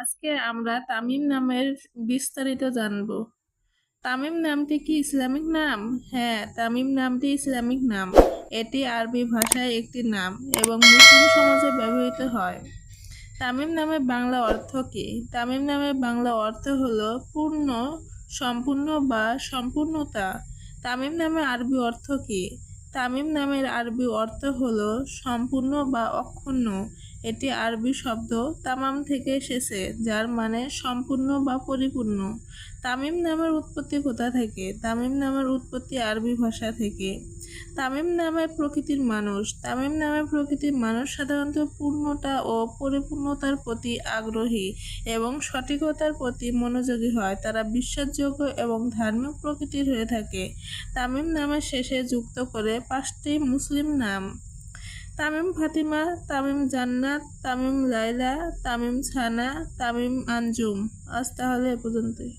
আজকে আমরা তামিম নামের বিস্তারিত জানব। তামিম নামটি কি ইসলামিক নাম? হ্যাঁ তামিম নামটি ইসলামিক নাম। এটি আরবি ভাষায় একটি নাম এবং মুসলিম সমাজে ব্যবহৃত হয়। তামিম নামের বাংলা অর্থ কি? তামিম নামের বাংলা অর্থ হল পূর্ণ, সম্পূর্ণ বা সম্পূর্ণতা। তামিম নামের আরবি অর্থ কি? তামিম নামের আরবি অর্থ হল সম্পূর্ণ বা অক্ষুণ্ণ। এটি আরবি শব্দ তামাম থেকে এসেছে, যার মানে সম্পূর্ণ বা পরিপূর্ণ। তামিম নামের উৎপত্তি কোথা থেকে? তামিম নামের উৎপত্তি আরবি ভাষা থেকে। তামিম নামের প্রকৃতির মানুষ। তামিম নামের প্রকৃতির মানুষ সাধারণত পূর্ণতা ও পরিপূর্ণতার প্রতি আগ্রহী এবং সঠিকতার প্রতি মনোযোগী হয়। তারা বিশ্বাসযোগ্য এবং ধার্মিক প্রকৃতির হয়ে থাকে। তামিম নামের শেষে যুক্ত করে পাঁচটি মুসলিম নাম। তামিম ফাতিমা তামিম জান্নাত তামিম লাইলা তামিম ছানা তামিম আঞ্জুম। আজ তাহলে এ পর্যন্তই।